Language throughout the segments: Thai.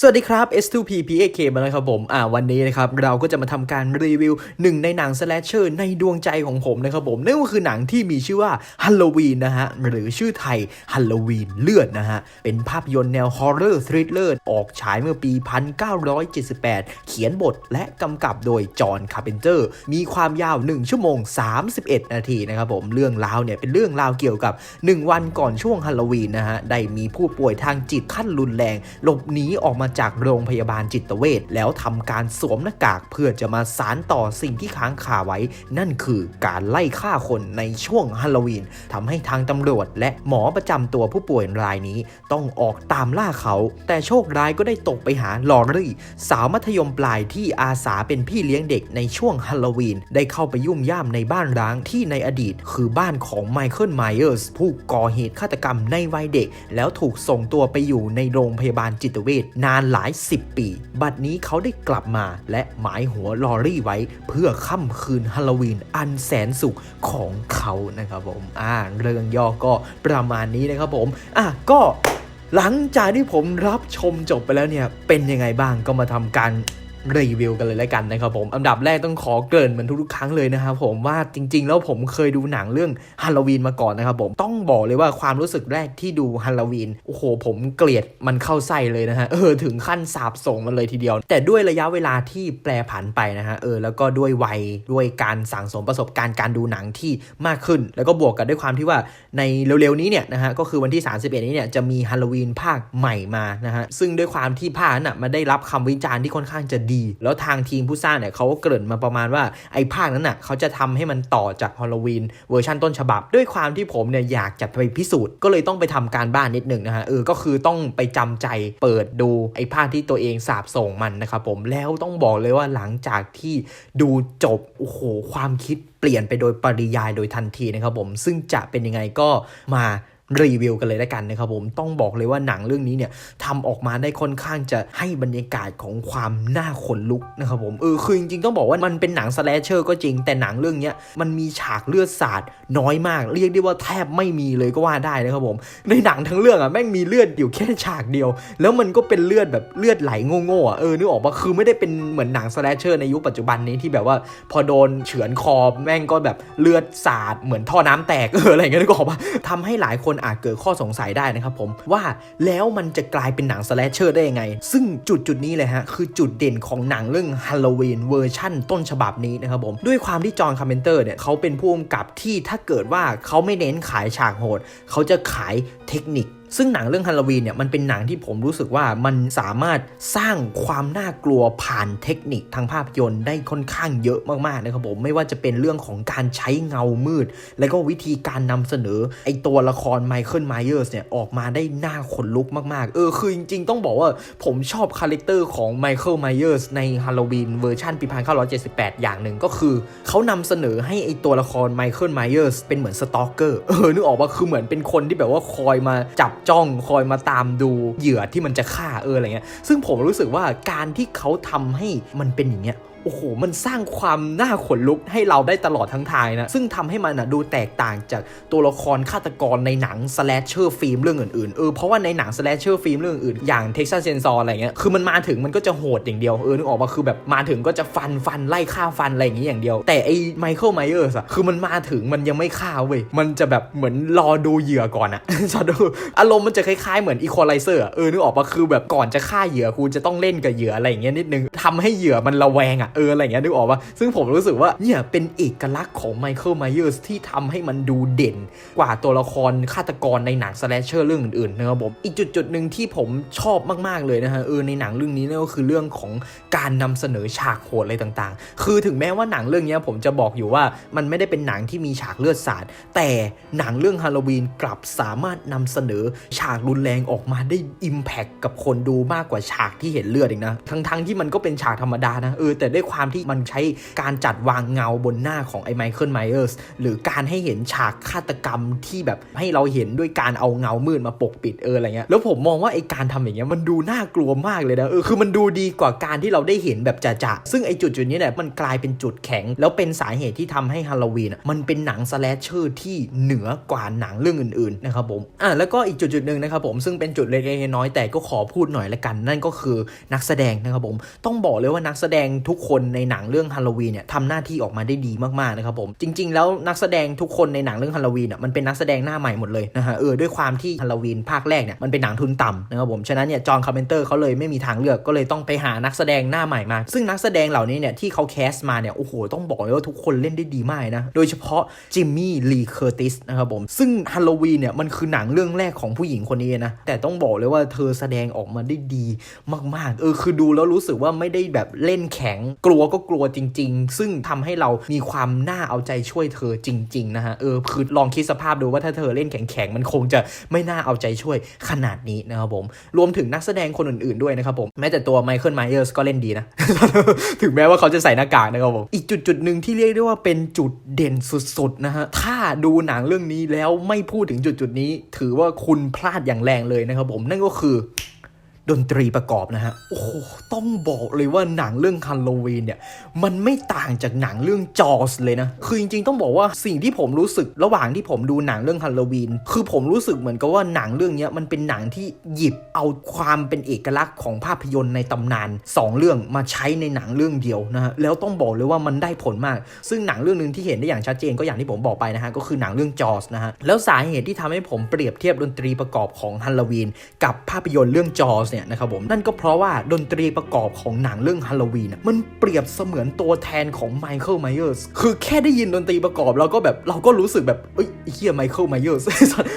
สวัสดีครับ S2P PAK มาแล้วครับผม อ่า วันนี้นะครับ เราก็จะมาทำการรีวิวหนึ่งในหนังสแลชเชอร์ในดวงใจของผมนะครับผม นั่นก็คือหนังที่มีชื่อว่าฮัลโลวีนนะฮะ หรือชื่อไทยฮัลโลวีนเลือดนะฮะ เป็นภาพยนตร์แนวฮอร์เรอร์ทริลเลอร์ออกฉายเมื่อปี 1978 เขียนบทและกำกับโดยจอห์นคาร์เพนเตอร์ มีความยาว 1 ชั่วโมง 31 นาทีนะครับผม เรื่องราวเนี่ยเป็นเรื่องราวเกี่ยวกับ 1 วันก่อนช่วงฮัลโลวีนนะฮะ ได้มีผู้ป่วยทางจิตขั้นรุนแรงหลบหนีออกมาจากโรงพยาบาลจิตเวชแล้วทำการสวมหน้ากากเพื่อจะมาสารต่อสิ่งที่ค้างคาไว้ นั่นคือการไล่ฆ่าคนในช่วงฮัลโลวีนทำให้ทางตำรวจ และหมอประจำตัวผู้ป่วยรายนี้ ต้องออกตามล่าเขา แต่โชคร้ายก็ได้ตกไปหาลอรี่ สาวมัธยมปลายที่อาสาเป็นพี่เลี้ยงเด็กในช่วงฮัลโลวีนได้เข้าไปยุ่มย่ามในบ้านร้างที่ในอดีต คือบ้านของไมเคิลไมเออร์สผู้ก่อเหตุฆาตกรรมในวัยเด็ก แล้วถูกส่งตัวไปอยู่ในโรงพยาบาลจิตเวชนานหลายสิบปี บัดนี้เขาได้กลับมาและหมายหัวลอรี่ไว้ เพื่อค่ำคืนฮัลโลวีนอันแสนสุขของเขานะครับผมอ่าเรื่องย่อก็ประมาณนี้นะครับผมอะก็หลังจากที่ผมรับชมจบไปแล้วเนี่ย เป็นยังไงบ้างก็มาทำการ รีวิวกันเลยแล้วกันนะครับผม อันดับแรกต้องขอเกริ่นเหมือนทุกๆครั้งเลยนะครับผมว่าจริง ๆ แล้วผมเคยดูหนังเรื่องฮัลโลวีนมาก่อนนะครับผมต้องบอกเลยว่าความรู้สึกแรกที่ดูฮัลโลวีนโอ้โห ผมเกลียดมันเข้าไส้เลยนะฮะเออถึงขั้นสาบส่งมันเลยทีเดียว แต่ด้วยระยะเวลาที่แปรผันไปนะฮะเออแล้วก็ด้วยวัยด้วยการสั่งสมประสบการณ์การดูหนังที่มากขึ้น แล้วก็บวกกับด้วยความที่ว่าในเร็วๆนี้เนี่ยนะฮะก็คือวันที่ 31 นี้เนี่ยจะมีฮัลโลวีนภาคใหม่มานะฮะซึ่งด้วยความที่ภาคน่ะมันได้รับคำวิจารณ์ที่ค่อนข้างจะดแล้วทางทีมผู้สร้างเนี่ยเขาก็เกริ่นมาประมาณว่าไอ้ภาคนั้นน่ะเขาจะทำให้มันต่อจากฮอลโลวีนเวอร์ชันต้นฉบับ ด้วยความที่ผมเนี่ยอยากจะไปพิสูจน์ ก็เลยต้องไปทำการบ้านนิดหนึ่งนะฮะเออก็คือต้องไปจำใจเปิดดูไอ้ภาคที่ตัวเองสาบส่งมันนะครับผมแล้วต้องบอกเลยว่าหลังจากที่ดูจบโอ้โหความคิดเปลี่ยนไปโดยปริยายโดยทันทีนะครับผมซึ่งจะเป็นยังไงก็มา รีวิวกันเลยแล้กันนะครับผมต้องบอกเลยว่าหนังเรื่องนี้เนี่ยทำออกมาได้ค่อนข้างจะให้บรรยากาศของความน่าขนลุกนะครับผมเออคือจริงๆต้องบอกว่ามันเป็นหนังสแลชเชอร์ก็จริงแต่หนังเรื่องเนี้ยมันมีฉากเลือดสาดน้อยมาก เรียกได้ว่าแทบไม่มีเลยก็ว่าได้นะครับผมในหนังทั้งเรื่องอะแม่งมีเลือดอยู่แค่ฉากเดียว แล้วมันก็เป็นเลือดแบบเลือดไหลโง่ๆอะเออนึกออกปะคือไม่ได้เป็นเหมือนหนังสแลชเชอร์ในยุคปัจจุบันนี้ที่แบบว่าพอโดนเฉือนคอแม่งก็แบบเลือดสาดเหมือนท่อน้ำแตกเอออะไรเงี้ยนึกออกปะทำให้หลายคนอาจเกิดข้อสงสัยได้นะครับผมว่าแล้วมันจะกลายเป็นหนังสแลชเชอร์ได้ยังไง ซึ่งจุดจุดนี้เลยฮะคือจุดเด่นของหนังเรื่องฮัลโลวีนเวอร์ชั่นต้นฉบับนี้นะครับผมด้วยความที่จอห์นคาร์เมนเตอร์เนี่ยเขาเป็นผู้กำกับที่ถ้าเกิดว่าเขาไม่เน้นขายฉากโหด เขาจะขายเทคนิค ซึ่งหนังเรื่องฮัลโลวีนเนี่ยมันเป็นหนังที่ผมรู้สึกว่ามันสามารถสร้างความน่ากลัวผ่านเทคนิคทางภาพยนตร์ได้ค่อนข้างเยอะมากๆนะครับผมไม่ว่าจะเป็นเรื่องของการใช้เงามืด แล้วก็วิธีการนำเสนอไอตัวละครไมเคิลไมเออร์สเนี่ยออกมาได้น่าขนลุกมากๆ เออคือจริงๆ ต้องบอกว่าผมชอบคาแรคเตอร์ของไมเคิลไมเออร์สในฮัลโลวีนเวอร์ชันปี1978อยเจ็ดสิบแปดอย่างหนึ่งก็คือเขานำเสนอให้ไอตัวละครไมเคิลไมเออร์สเป็นเหมือนสตอกเกอร์เออนึกออกว่าคือเหมือนเป็นคนที่แบบว่าคอยมาจับจ้องคอยมาตามดูเหยื่อที่มันจะฆ่าเอออะไรเงี้ยซึ่งผมรู้สึกว่าการที่เขาทำให้มันเป็นอย่างเงี้ย โอ้โห มันสร้างความน่าขนลุกให้เราได้ตลอดทั้งทายนะ ซึ่งทำให้มันนะดูแตกต่างจากตัวละครฆาตกรในหนังสแลชเชอร์ฟิล์มเรื่องอื่นๆ เออ เพราะว่าในหนังสแลชเชอร์ฟิล์มเรื่องอื่นอย่างเท็กซัสเซนซอร์อะไรเงี้ย คือมันมาถึงมันก็จะโหดอย่างเดียว เออ นึกออกมาคือแบบมาถึงก็จะฟันฟันไล่ฆ่าฟันอะไรอย่างงี้อย่างเดียว แต่ไอ้ไมเคิลไมเออร์สอะคือมันมาถึงมันยังไม่ฆ่าเว้ย มันจะแบบเหมือนรอดูเหยื่อก่อนอะจะดู อารมณ์มันจะคล้ายๆเหมือนอีควอไลเซอร์เออ นึกออกปะคือแบบก่อนจะฆ่าเหยื่อกูจะต้องเล่นกับเหยื่ออะไรอย่างเงี้ยนิดนึงทำให้เหยื่อมันระแวงอะเอออะไรเงี้ยนึกออกปะซึ่งผมรู้สึกว่าเนี่ยเป็นเอกลักษณ์ของไมเคิลไมเออร์สที่ทำให้มันดูเด่นกว่าตัวละครฆาตกรในหนังสแลชเชอร์เรื่องอื่นๆนะครับผมอีกจุดจุดหนึ่งที่ผมชอบมากๆเลยนะฮะเออในหนังเรื่องนี้เนี่ยก็คือเรื่องของการนำเสนอฉากโหดอะไรต่างๆ คือถึงแม้ว่าหนังเรื่องนี้ผมจะบอกอยู่ว่ามันไม่ได้เป็นหนังที่มีฉากเลือดสาดแต่หนังเรื่องฮาโลวีนกลับสามารถนำเสนอฉากรุนแรงออกมาได้อิมแพคกับคนดูมากกว่าฉากที่เห็นเลือดอีกนะทั้งๆที่มันก็เป็นฉากธรรมดานะเออแต่ได้ด้วยความที่มันใช้การจัดวางเงาบนหน้าของไอ้ไมเคิลไมเออร์สหรือการให้เห็นฉากฆาตกรรมที่แบบให้เราเห็นด้วยการเอาเงามืดมาปกปิดเอออะไรเงี้ยแล้วผมมองว่าไอ้การทำอย่างเงี้ยมันดูน่ากลัวมากเลยนะเออคือมันดูดีกว่าการที่เราได้เห็นแบบจ่าๆซึ่งไอ้จุดจุดนี้เนี่ยมันกลายเป็นจุดแข็ง แล้วเป็นสาเหตุที่ทำให้ฮาโลวีนมันเป็นหนังสแลชเชอร์ที่เหนือกว่าหนังเรื่องอื่นๆนะครับผมอะแล้วก็อีกจุดจุดหนึ่งนะครับผมซึ่งเป็นจุดเล็กๆน้อยแต่ก็ขอพูดหน่อยละกัน นั่นก็คือนักแสดงนะครับผมต้องบอกเลยว่านักแสดงทุกคนในหนังเรื่องฮาโลวีนเนี่ยทำหน้าที่ออกมาได้ดีมากๆนะครับผมจริง ๆ แล้วนักแสดงทุกคนในหนังเรื่องฮาโลวีนอะมันเป็นนักแสดงหน้าใหม่หมดเลยนะฮะเออด้วยความที่ฮาโลวีนภาคแรกเนี่ยมันเป็นหนังทุนต่ำนะครับผมฉะนั้นเนี่ยจอห์นคาร์เพนเตอร์เขาเลยไม่มีทางเลือกก็เลยต้องไปหานักแสดงหน้าใหม่มา ซึ่งนักแสดงเหล่านี้เนี่ยที่เขาแคสต์มาเนี่ยโอ้โหต้องบอกเลยว่าทุกคนเล่นได้ดีมากนะโดยเฉพาะจิมมี่ลีเคอร์ติสนะครับผมซึ่งฮาโลวีนเนี่ยมันคือหนังเรื่องแรกของผู้หญิงคนนี้นะแต่ต้องบอกเลยว่าเธอแสดงออกมาได้ดีมากๆเออคือดูแล้วรู้สึกว่าไม่ได้แบบเล่นแข็งกลัวก็กลัวจริง ๆ ซึ่งทำให้เรามีความน่าเอาใจช่วยเธอจริง ๆ นะฮะ เออ คือลองคิดสภาพดูว่าถ้าเธอเล่นแข็งๆ มันคงจะไม่น่าเอาใจช่วยขนาดนี้นะครับผม รวมถึงนักแสดงคนอื่นๆ ด้วยนะครับผม แม้แต่ตัวไมเคิลไมเออร์สก็เล่นดีนะ ถึงแม้ว่าเขาจะใส่หน้ากากนะครับผม อีกจุดจุดๆหนึ่งที่เรียกได้ว่าเป็นจุดเด่นสุดๆ นะฮะ ถ้าดูหนังเรื่องนี้แล้วไม่พูดถึงจุดจุดๆนี้ ถือว่าคุณพลาดอย่างแรงเลยนะครับผม นั่นก็คือ ดนตรีประกอบนะฮะ โอ้โห ต้องบอกเลยว่าหนังเรื่องฮัลโลวีนเนี่ย มันไม่ต่างจากหนังเรื่องจอสเลยนะ คือจริงๆ ต้องบอกว่าสิ่งที่ผมรู้สึกระหว่างที่ผมดูหนังเรื่องฮัลโลวีน คือผมรู้สึกเหมือนกับว่าหนังเรื่องนี้มันเป็นหนังที่หยิบเอาความเป็นเอกลักษณ์ของภาพยนตร์ในตำนานสองเรื่องมาใช้ในหนังเรื่องเดียวนะฮะ แล้วต้องบอกเลยว่ามันได้ผลมาก ซึ่งหนังเรื่องหนึ่งที่เห็นได้อย่างชัดเจนก็อย่างที่ผมบอกไปนะฮะ ก็คือหนังเรื่องจอสนะฮะ แล้วสาเหตุที่ทำให้ผมเปรียบเทียบดนตรีประกอบของฮัลโลวีนกับภาพยนตร์เรื่องจอสเนี่ยนะครับผมนั่นก็เพราะว่าดนตรีประกอบของหนังเรื่องฮัลโลวีนมันเปรียบเสมือนตัวแทนของไมเคิลไมเออร์สคือแค่ได้ยินดนตรีประกอบเราก็แบบเราก็รู้สึกแบบเอ้ยไอเฮียไมเคิลไมเออร์ส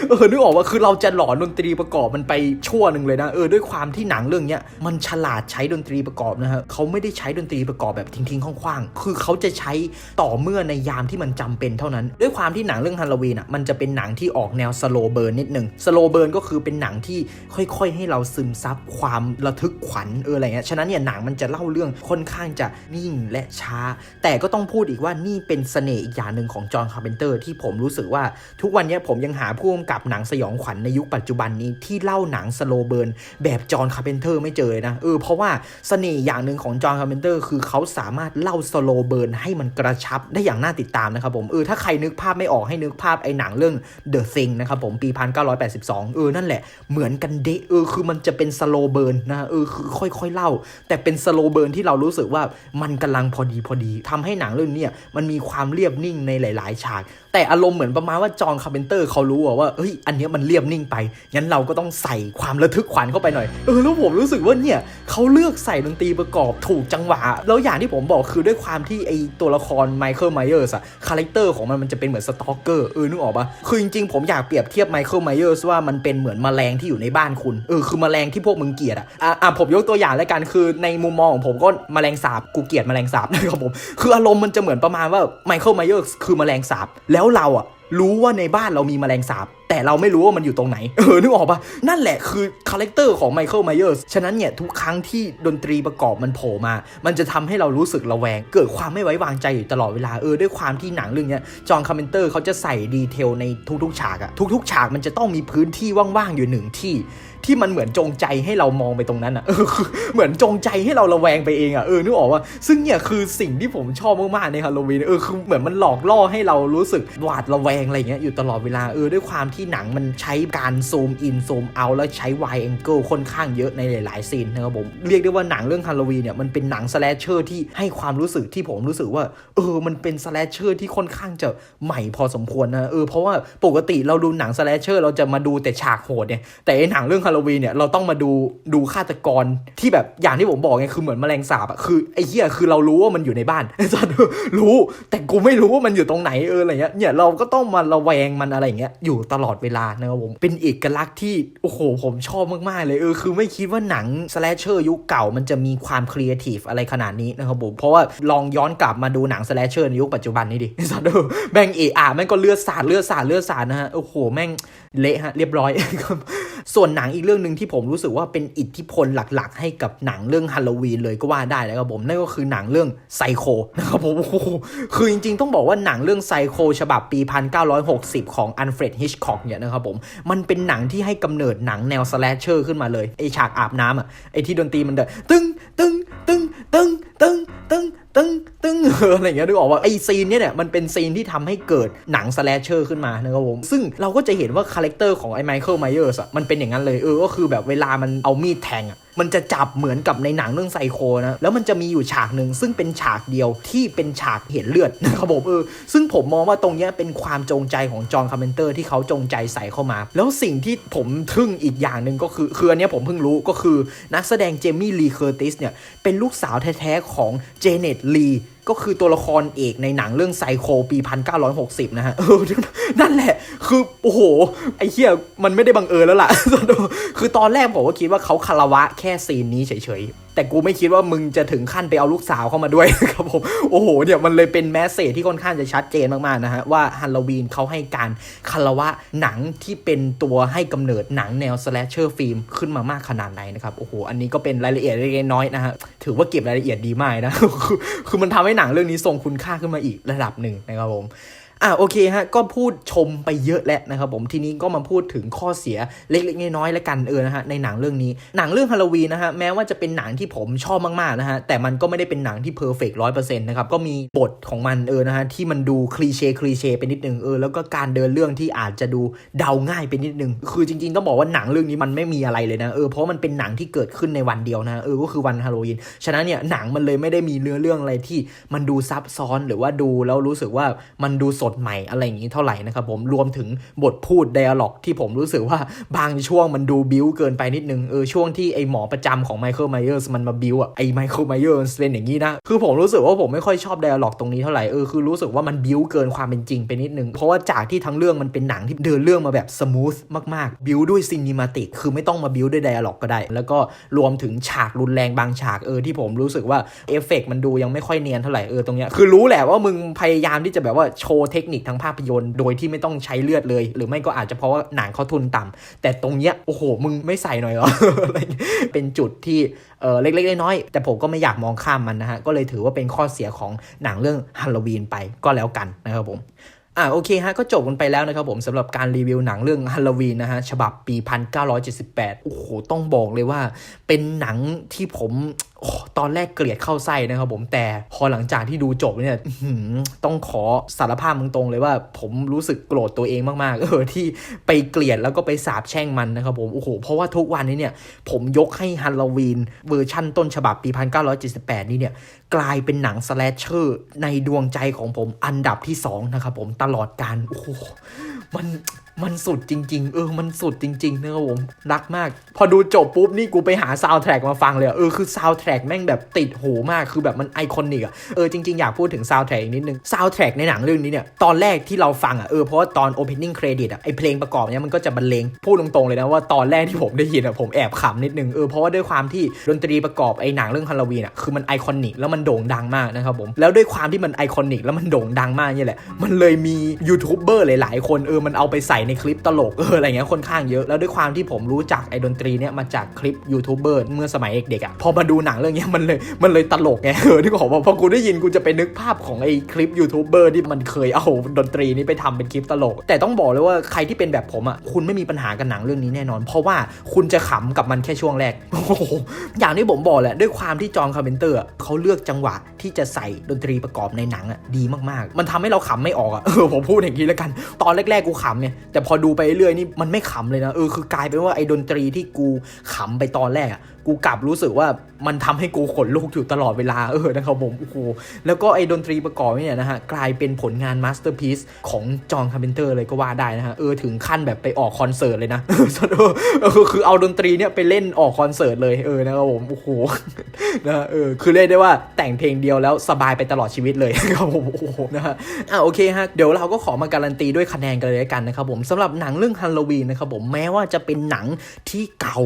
เออนึกออกว่าคือเราจะหลอนดนตรีประกอบมันไปชั่วหนึ่งเลยนะเออด้วยความที่หนังเรื่องเนี้ยมันฉลาดใช้ดนตรีประกอบนะฮะเขาไม่ได้ใช้ดนตรีประกอบแบบทิ้งๆคว้างๆคือเขาจะใช้ต่อเมื่อในยามที่มันจำเป็นเท่านั้น ด้วยความที่หนังเรื่องฮัลโลวีนอะมันจะเป็นหนังที่ออกแนวสโลเบิร์นนิดหนึ่งสโลเบิร์นก็คือเป็นหนังที่ค่อยๆ ให้เราซึมซับความระทึกขวัญเอออะไรเงี้ยฉะนั้นเนี่ยหนังมันจะเล่าเรื่องค่อนข้างจะนิ่งและช้า แต่ก็ต้องพูดอีกว่านี่เป็นเสน่ห์อีกอย่างหนึ่งของจอห์นคาร์เพนเตอร์ที่ผมรู้สึกว่าทุกวันนี้ผมยังหาผู้กำกับหนังสยองขวัญในยุคปัจจุบันนี้ที่เล่าหนังสโลเบิร์นแบบจอห์นคาร์เพนเตอร์ไม่เจอนะเออเพราะว่าเสน่ห์อย่างหนึ่งของจอห์นคาร์เพนเตอร์คือเขาสามารถเล่าสโลเบิร์นให้มันกระชับได้อย่างน่าติดตามนะครับผมเออถ้าใครนึกภาพไม่ออกให้นึกภาพไอ้หนังเรื่อง The Thing นะครับผมปี 1982 เออนั่นแหละเหมือนกันเดะเออคือมันจะเป็นสโลโลเบิร์นนะเออคือค่อยๆเล่า แต่เป็นสโลเบิร์นที่เรารู้สึกว่ามันกำลังพอดีพอดีทำให้หนังเรื่องนี้มันมีความเรียบนิ่งในหลาย ๆ ฉาก แต่อารมณ์เหมือนประมาณว่าจอห์นคาร์เพนเตอร์เขารู้ว่าเฮ้ยอันนี้มันเรียบนิ่งไปงั้นเราก็ต้องใส่ความระทึกขวัญเข้าไปหน่อยเออแล้วผมรู้สึกว่าเนี่ยเขาเลือกใส่ดนตรีประกอบถูกจังหวะ แล้วอย่างที่ผมบอกคือด้วยความที่ไอตัวละครไมเคิลไมเออร์สอะคาแรคเตอร์ของมันมันจะเป็นเหมือนสตอกเกอร์เออนึกออกปะคือจริงๆผมอยากเปรียบเทียบไมเคิลไมเออร์สว่ามันเป็นเหมือนแมลงที่อยู่ในบ้านคุณเออคือแมลงที่พวกมึงเกลียดอะอะอะผมยกตัวอย่างแล้วกันคือในมุมมองของผมก็แมลงสาบกูเกลียดแมลงสาบนะครับผมคืออารมณ์มันจะเหมือนประมาณว่าไมเคิลไมเออร์สคือแมลงสาบแล้วเราอะรู้ว่าในบ้านเรามีแมลงสาบแต่เราไม่รู้ว่ามันอยู่ตรงไหน เออ นึกออกปะนั่นแหละคือคาแรคเตอร์ของไมเคิลไมเออร์ส ฉะนั้นเนี่ย ทุกครั้งที่ดนตรีประกอบมันโผล่มา มันจะทำให้เรารู้สึกระแวง เกิดความไม่ไว้วางใจอยู่ตลอดเวลา เออ ด้วยความที่หนังเรื่องเนี้ยจอห์นคาร์เพนเตอร์เขาจะใส่ดีเทลในทุกๆ ฉากอะทุกๆ ฉากมันจะต้องมีพื้นที่ว่างๆ อยู่หนึ่งที่ ที่มันเหมือนจงใจให้เรามองไปตรงนั้นอะเออเหมือนจงใจให้เราระแวงไปเองอะเออนึกออกว่าซึ่งเนี่ยคือสิ่งที่ผมชอบมากๆในฮาโลวีนเออคือเหมือนมันหลอกล่อให้เรารู้สึกหวาดระแวงอะไรเงี้ยอยู่ตลอดเวลาเออด้วยความที่หนังมันใช้การซูมอินซูมเอาแล้วใช้ไวแองเกิลค่อนข้างเยอะในหลายๆซีนนะครับผมเรียกได้ว่าหนังเรื่องฮาโลวีนเนี่ยมันเป็นหนังสแลชเชอร์ที่ให้ความรู้สึกที่ผมรู้สึกว่า เออมันเป็นสแลชเชอร์ที่ค่อนข้างจะใหม่พอสมควรนะเออเพราะว่าปกติเราดูหนังสแลชเชอร์เราจะมาดูแต่ฉากโหดเนี่ยแต่ไอหนังเรื่องฮาโลวีนเนี่ยเราต้องมาดูดูฆาตกรที่แบบอย่างที่ผมบอกไงคือเหมือนแมลงสาบอะคือไอ้เหี้ยคือเรารู้ว่ามันอยู่ในบ้านจอนรู้แต่กูไม่รู้ว่ามันอยู่ตรงไหนเอออะไรเงี้ยเนี่ยเราก็ต้องมาระแวงมันอะไรเงี้ยอยู่ตลอดเวลานะครับผมเป็นเอกลักษณ์ที่โอ้โหผมชอบมากๆเลยเออคือไม่คิดว่าหนังสแลชเชอร์ยุคเก่ามันจะมีความครีเอทีฟอะไรขนาดนี้นะครับผมเพราะว่าลองย้อนกลับมาดูหนังสแลชเชอร์ในยุคปัจจุบันนี้ดิจอนแม่งเอะอะแม่งก็เลือดสาดเลือดสาดเลือดสาดนะฮะโอ้โหแม่ง เละฮะเรียบร้อย ส่วนหนังอีกเรื่องหนึ่งที่ผมรู้สึกว่าเป็นอิทธิพลหลักๆ ให้กับหนังเรื่องฮัลโลวีนเลยก็ว่าได้นะครับผมนั่นก็คือหนังเรื่องไซโคนะครับผมคือจริงๆ ต้องบอกว่าหนังเรื่องไซโคฉบับปี 1960 ของอันเฟรดฮิชคอกเนี่ยนะครับผมมันเป็นหนังที่ให้กำเนิดหนังแนวสแลชเชอร์ขึ้นมาเลยไอฉากอาบน้ำอะไอที่ดนตรีมันเดินตึ้งตึ้งตึ้งตึ้งตึ้งตึ้งตึ้งตึ้งอะไรอย่างเงี้ยนึกออกว่าไอซีนเนี่ยเนี่ยมันเป็นซีนที่ทำให้เกิดหนังสแลชเชอร์ขึ้นมานะครับผม ซึ่งเราก็จะเห็นว่าคาแรคเตอร์ของไอ้ไมเคิลไมเออร์สอะมันเป็นอย่างนั้นเลยเออก็คือแบบเวลามันเอามีดแทงอะ มันจะจับเหมือนกับในหนังเรื่องไซโคนะแล้วมันจะมีอยู่ฉากหนึ่งซึ่งเป็นฉากเดียวที่เป็นฉากเห็นเลือดนะครับผมเออซึ่งผมมองว่าตรงเนี้ยเป็นความจงใจของจอห์นคาร์เพนเตอร์ที่เขาจงใจใส่เข้ามา แล้วสิ่งที่ผมทึ่งอีกอย่างหนึ่งก็คือคืออันนี้ผมเพิ่งรู้ก็คือนักแสดงเจมี่ลีเคอร์ติสเนี่ยเป็นลูกสาวแท้ๆของเจเน็ตลี ก็คือตัวละครเอกในหนังเรื่องไซโคปี 1960 นะฮะนั่นแหละ คือ โอ้โห ไอ้เหี้ยมันไม่ได้บังเอิญแล้วล่ะ คือตอนแรกผมก็คิดว่าเขาคารวะแค่ซีนนี้เฉยๆ แต่กูไม่คิดว่ามึงจะถึงขั้นไปเอาลูกสาวเข้ามาด้วยครับผมโอ้โหเนี่ยมันเลยเป็นแมสเซจที่ค่อนข้างจะชัดเจนมากๆนะฮะว่าฮัลโลวีนเขาให้การคารวะหนังที่เป็นตัวให้กำเนิดหนังแนวสแลชเชอร์ฟิล์มขึ้นมามากขนาดไหนนะครับโอ้โหอันนี้ก็เป็นรายละเอียดเล็กน้อยนะฮะถือว่าเก็บรายละเอียดดีมากนะคือคือมันทำให้หนังเรื่องนี้ทรงคุณค่าขึ้นมาอีกระดับหนึ่งนะครับผม อะโอเคฮะก็พูดชมไปเยอะแล้วนะครับผมทีนี้ก็มาพูดถึงข้อเสียเล็กๆน้อยๆแล้วกันเออนะฮะในหนังเรื่องนี้ หนังเรื่องฮาโลวีนนะฮะแม้ว่าจะเป็นหนังที่ผมชอบมากๆนะฮะแต่มันก็ไม่ได้เป็นหนังที่เพอร์เฟกต์ร้อยเปอร์เซ็นต์นะครับก็มีบทของมันเออนะฮะที่มันดูคลีเช่คลีเช่ไปนิดนึงเออแล้วก็การเดินเรื่องที่อาจจะดูเดาง่ายไปนิดนึงคือจริงๆต้องบอกว่าหนังเรื่องนี้มันไม่มีอะไรเลยนะเออเพราะมันเป็นหนังที่เกิดขึ้นในวันเดียวนะเออก็คือวันฮาโลวีนฉะนั้นเนี่ยหนังมันเลยไม่ได้มีเนื้อเรื่องอะไรที่มันดูซับซ้อนหรือว่าดูแล้วรู้สึกว่ามันดูสดใหม่อะไรอย่างนี้เท่าไหร่นะครับผมรวมถึงบทพูดไดอะล็อกที่ผมรู้สึกว่าบางช่วงมันดูบิ้วเกินไปนิดนึงเออช่วงที่ไอหมอประจำของไมเคิลไมเออร์สมันมาบิ้วอะไอไมเคิลไมเออร์สเป็นอย่างนี้นะคือผมรู้สึกว่าผมไม่ค่อยชอบไดอะล็อกตรงนี้เท่าไหร่เออคือรู้สึกว่ามันบิ้วเกินความเป็นจริงไปนิดนึงเพราะว่าจากที่ทั้งเรื่องมันเป็นหนังที่เดินเรื่องมาแบบสมูทมากๆบิ้วด้วยซินิมาติกคือไม่ต้องมาบิ้วด้วยไดอะล็อกก็ได้ แล้วก็รวมถึงฉากรุนแรงบางฉากเออที่ผมรู้สึกว่าเอฟเฟกต์มันดูยังไม่ค่อยเนียนเท่าไหร่เออตรงเนี้ยคือรู้แหละว่ามึงพยายามที่จะแบบว่าโชว์เทคนิคทางภาพยนตร์ โดยที่ไม่ต้องใช้เลือดเลย หรือไม่ก็อาจจะเพราะว่าหนังเขาทุนต่ำแต่ตรงเนี้ยโอ้โหมึงไม่ใส่หน่อยเหรอเป็นจุดที่เออเล็กๆน้อยๆแต่ผมก็ไม่อยากมองข้ามมันนะฮะก็เลยถือว่าเป็นข้อเสียของหนังเรื่องฮัลโลวีนไปก็แล้วกันนะครับผมอ่าโอเคฮะก็จบกันไปแล้วนะครับผมสำหรับการรีวิวหนังเรื่องฮัลโลวีนนะฮะฉบับปี 1978 โอ้โห ต้องบอกเลยว่า เป็นหนังที่ผม ตอนแรกเกลียดเข้าไส้นะครับผมแต่พอหลังจากที่ดูจบเนี่ยต้องขอสารภาพตรงๆเลยว่า ผมรู้สึกโกรธตัวเองมากๆเออที่ไปเกลียดแล้วก็ไปสาบแช่งมันนะครับผมโอ้โหเพราะว่าทุกวันนี้เนี่ย ผมยกให้ฮัลโลวีนเวอร์ชั่นต้นฉบับปี 1978 นี่เนี่ย กลายเป็นหนังสแลชเชอร์ในดวงใจของผมอันดับที่ 2 นะครับผมตลอดการโอ้โหมัน มันสุดจริง ๆ เออ มันสุดจริง ๆ นะครับผม รักมาก พอดูจบปุ๊บนี่กูไปหาซาวแทร็กมาฟังเลยอะเออคือซาวแทร็กแม่งแบบติดหูมากคือแบบมันไอคอนิกอะเออจริง ๆ อยากพูดถึงซาวแทร็กอีกนิดนึงซาวแทร็กในหนังเรื่องนี้เนี่ยตอนแรกที่เราฟังอะเออเพราะว่าตอน opening credit อะไอเพลงประกอบเนี่ยมันก็จะบรรเลงพูดตรงๆเลยนะว่าตอนแรกที่ผมได้ยินอะผมแอบขำนิดนึงเออเพราะว่าด้วยความที่ดนตรีประกอบไอหนังเรื่องฮาโลวีนอะคือมันไอคอนิกแล้วมันโด่งดังมากนะครับผมแล้วด้วยความที่มันไอคอนิกแล้วมันโด่งดังมากเนี่ยแหละมันเลยมียูทูบเบอร์หลายๆคนเออมันเอาไปใส่ในคลิปตลกเอออะไรเงี้ยค่อนข้างเยอะ แล้วด้วยความที่ผมรู้จักไอ้ดนตรีเนี่ยมาจากคลิปยูทูบเบอร์เมื่อสมัยเด็กๆอะพอมาดูหนังเรื่องเนี้ยมันเลยมันเลยตลกไงเออที่บอกพอกูได้ยินกูจะไปนึกภาพของไอ้คลิปยูทูบเบอร์ที่มันเคยเอาดนตรีนี้ไปทำเป็นคลิปตลก แต่ต้องบอกเลยว่าใครที่เป็นแบบผมอะคุณไม่มีปัญหากับหนังเรื่องนี้แน่นอน เพราะว่าคุณจะขำกับมันแค่ช่วงแรกโอ้อย่างที่ผมบอกแหละด้วยความที่จอห์นคาร์เพนเตอร์เขาเลือกจังหวะที่จะใส่ดนตรีประกอบในหนังอะดีมากๆ มันทำให้เราขำไม่ออกอะเออผมพูดอย่างนี้แล้วกัน ตอนแรกๆกูขำเนี่ยแต่พอดูไปเรื่อยๆนี่มันไม่ขำเลยนะเออคือกลายเป็นว่าไอ้ดนตรีที่กูขำไปตอนแรกอะ กูกลับรู้สึกว่ามันทำให้กูขนลุกอยู่ตลอดเวลาเออนะครับผมโอ้โหแล้วก็ไอ้ดนตรีประกอบเนี่ยนะฮะกลายเป็นผลงานมาสเตอร์พีซของจอห์นคาร์เพนเตอร์เลยก็ว่าได้นะฮะเออถึงขั้นแบบไปออกคอนเสิร์ตเลยนะเออคือเอาดนตรีเนี่ยไปเล่นออกคอนเสิร์ตเลยเออนะครับผมโอ้โหนะเออคือเรียกได้ว่าแต่งเพลงเดียวแล้วสบายไปตลอดชีวิตเลยครับผมโอ้โหนะฮะอะโอเคฮะเดี๋ยวเราก็ขอมาการันตีด้วยคะแนนกันเลยกันนะครับผมสำหรับหนังเรื่องฮัลโลวีนนะครับผมแม้ว่าจะเป็นหนังที่เก่า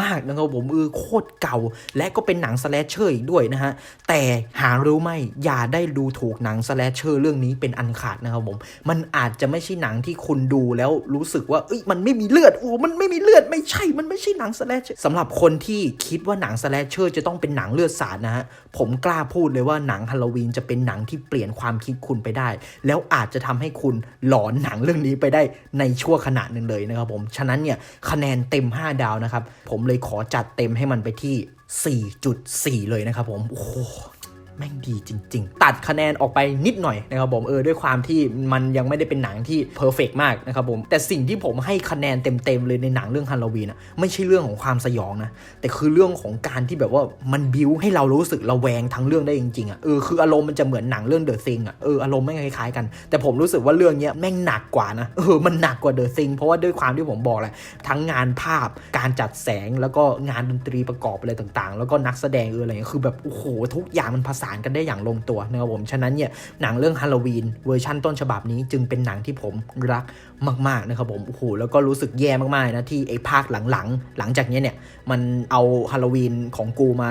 มากๆนะครับผมเออโคคตรเก่า และก็เป็นหนังสแลชเชอร์อีกด้วยนะฮะ แต่หารู้ไหมอย่าได้ดูถูกหนังสแลชเชอร์เรื่องนี้เป็นอันขาดนะครับผม มันอาจจะไม่ใช่หนังที่คุณดูแล้วรู้สึกว่าเอ้ยมันไม่มีเลือดโอ้มันไม่มีเลือดไม่ใช่ มันไม่ใช่หนังสแลชสำหรับคนที่คิดว่าหนังสแลชเชอร์จะต้องเป็นหนังเลือดสาดนะฮะผมกล้าพูดเลยว่าหนังฮาโลวีนจะเป็นหนังที่เปลี่ยนความคิดคุณไปได้ แล้วอาจจะทำให้คุณหลอนหนังเรื่องนี้ไปได้ในชั่วขณะหนึ่งเลยนะครับผมฉะนั้นเนี่ยคะแนนเต็ม 5 ดาวนะครับผมเลยขอจัดเต็มให้มันไปที่ 4.4 เลยนะครับผม โอ้โห แม่งดีจริง ๆ ตัดคะแนนออกไปนิดหน่อยนะครับผมเออด้วยความที่มันยังไม่ได้เป็นหนังที่เพอร์เฟกมากนะครับผมแต่สิ่งที่ผมให้คะแนนเต็มๆเลยในหนังเรื่องฮาโลวีนอะไม่ใช่เรื่องของความสยองนะแต่คือเรื่องของการที่แบบว่ามันบิวให้เรารู้สึกระแวงทั้งเรื่องได้จริงๆอะเออคืออารมณ์มันจะเหมือนหนังเรื่องเดอะซิงอะเอออารมณ์ไม่งคล้ายๆกัน แต่ผมรู้สึกว่าเรื่องเนี้ยแม่งหนักกว่านะเออมันหนักกว่าเดอะซิงเพราะว่าด้วยความที่ผมบอกแหละทั้งงานภาพการจัดแสงแล้วก็งานดนตรีประกอบอะไรต่างๆ แล้วก็นักแสดงเอออะไรคือแบบโอ้โหทุกอย่างมันผสานกันได้อย่างลงตัวนะครับผม ฉะนั้นเนี่ยหนังเรื่องฮาโลวีนเวอร์ชั่นต้นฉบับนี้จึงเป็นหนังที่ผมรักมากๆนะครับผม โอ้โห แล้วก็รู้สึกแย่มากๆนะที่ไอ้ภาคหลังๆ หลังจากนี้เนี่ยมันเอาฮาโลวีนของกูมา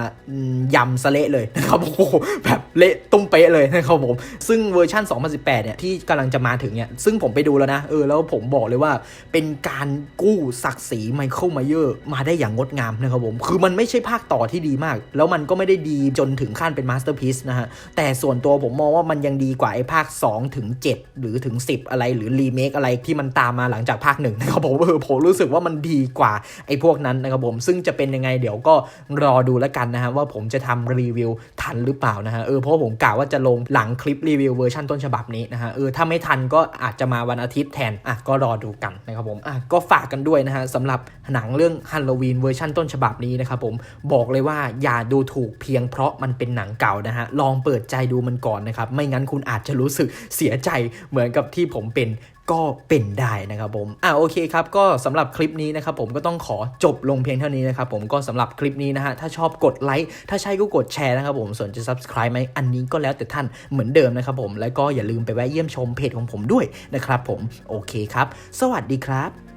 ยำสะเละเลยนะครับโอ้โหแบบเละตุ้มเป๊ะเลยนะครับผม ซึ่งเวอร์ชัน2018 เนี่ยที่กำลังจะมาถึงเนี่ย ซึ่งผมไปดูแล้วนะ เออ แล้วผมบอกเลยว่าเป็นการกู้ศักดิ์ศรีไมเคิลไมเยอร์มาได้อย่างงดงามนะครับผม คือมันไม่ใช่ภาคต่อที่ดีมาก แล้วมันก็ไม่ได้ดีจนถึงขั้นเป็นมาสเตอร์พซนะฮะ แต่ส่วนตัวผมมองว่ามันยังดีกว่าไอ้ภาค 2 ถึง 7 หรือถึง 10 อะไรหรือรีเมคอะไรที่มันตามมาหลังจากภาคหนึ่งนะครับผมเออผมรู้สึกว่ามันดีกว่าไอ้พวกนั้นนะครับผมซึ่งจะเป็นยังไงเดี๋ยวก็รอดูแล้วกันนะฮะว่าผมจะทำรีวิวทันหรือเปล่านะฮะเออเพราะผมกะว่าจะลงหลังคลิปรีวิวเวอร์ชันต้นฉบับนี้นะฮะเออถ้าไม่ทันก็อาจจะมาวันอาทิตย์แทนอะก็รอดูกันนะครับผมอะก็ฝากกันด้วยนะฮะสำหรับหนังเรื่องฮัลโลวีนเวอร์ชันต้นฉบับนี้นะครับผมบอกเลยว่าอย่าดูถูกเพียงเพราะมันเป็นหนังเก่านะฮะลองเปิดใจดูมันก่อนนะครับ ไม่งั้นคุณอาจจะรู้สึกเสียใจเหมือนกับที่ผมเป็นก็เป็นได้นะครับผม อ่าโอเคครับ ก็สำหรับคลิปนี้นะครับผมก็ต้องขอจบลงเพียงเท่านี้นะครับผมก็สำหรับคลิปนี้นะฮะ ถ้าชอบกดไลค์ ถ้าใช่ก็กดแชร์นะครับผม ส่วนจะ subscribe ไหมอันนี้ก็แล้วแต่ท่านเหมือนเดิมนะครับผม แล้วก็อย่าลืมไปแวะเยี่ยมชมเพจของผมด้วยนะครับผม โอเคครับ สวัสดีครับ